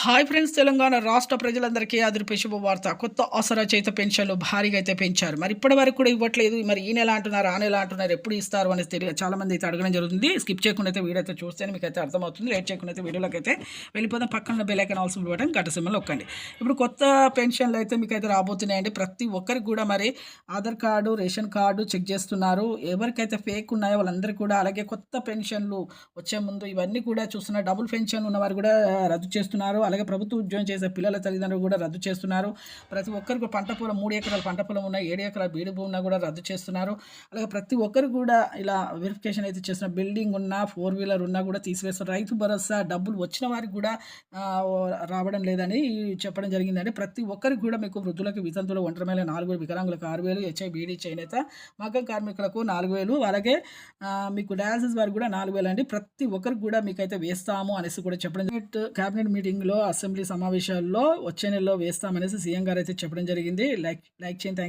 Hi friends Telangana రాష్ట్ర ప్రజలందరికీ అదిరిపే శుభవార్త. కొత్త ఆసరా చేత పెన్షన్లు భారీగా అయితే పెంచారు. మరి ఇప్పటి వరకు కూడా ఇవ్వట్లేదు. మరి ఈ నెల అంటున్నారు ఆ నెల అంటున్నారు ఎప్పుడు ఇస్తారు అనేది తెలియదు. చాలా మంది అయితే అడగడం జరుగుతుంది. స్కిప్ చేయకుండా అయితే వీడియో అయితే చూస్తే మీకు అయితే అర్థమవుతుంది. లేట్ చేయకుండా అయితే వీడియోలోకి అయితే వెళ్ళిపోతాం పక్కన బెల్ ఐకాన్ ఇవ్వడం బటన్ గంట సింబల్ ఇప్పుడు కొత్త పెన్షన్లు అయితే మీకు అయితే రాబోతున్నాయండి. ప్రతి ఒక్కరికి కూడా మరి Aadhaar card ration card check చేస్తున్నారు. ఎవరికైతే ఫేక్ ఉన్నాయో వాళ్ళందరూ కూడా అలాగే కొత్త పెన్షన్లు వచ్చే ముందు ఇవన్నీ కూడా చూస్తున్నారు. డబుల్ పెన్షన్ ఉన్నవారు కూడా రద్దు చేస్తున్నారు. అలాగే ప్రభుత్వ ఉద్యోగం చేసే పిల్లల తల్లిదండ్రులు కూడా రద్దు చేస్తున్నారు. ప్రతి ఒక్కరికి పంట పొలం మూడు ఎకరాల పంట పొలం ఉన్నాయి ఏడు ఎకరాల బీడు భూమి ఉన్నా కూడా రద్దు చేస్తున్నారు. అలాగే ప్రతి ఒక్కరు కూడా ఇలా వెరిఫికేషన్ అయితే చేస్తున్న బిల్డింగ్ ఉన్నా ఫోర్ వీలర్ ఉన్నా కూడా తీసివేస్తారు రైతు భరోసా డబ్బులు వచ్చిన వారికి కూడా రావడం లేదని చెప్పడం జరిగిందండి. ప్రతి ఒక్కరికి కూడా మీకు వృద్ధులకు వితంతులు ఒంటరి మేల నాలుగు వేలు వికలాంగులకు ఆరు వేలు హెచ్ఐ బీడీ చేనేత మగ్గం కార్మికులకు నాలుగు వేలు అలాగే మీకు డయాలసిస్ వారికి కూడా నాలుగు వేలు అండి. ప్రతి ఒక్కరికి కూడా మీకైతే వేస్తాము అనేసి కూడా చెప్పడం క్యాబినెట్ కేబినెట్ మీటింగ్లో అసెంబ్లీ సమావేశాల్లో వచ్చే నెలలో వేస్తామనేసి సీఎం గారు అయితే చెప్పడం జరిగింది. లైక్ లైక్ చేయండి. థ్యాంక్స్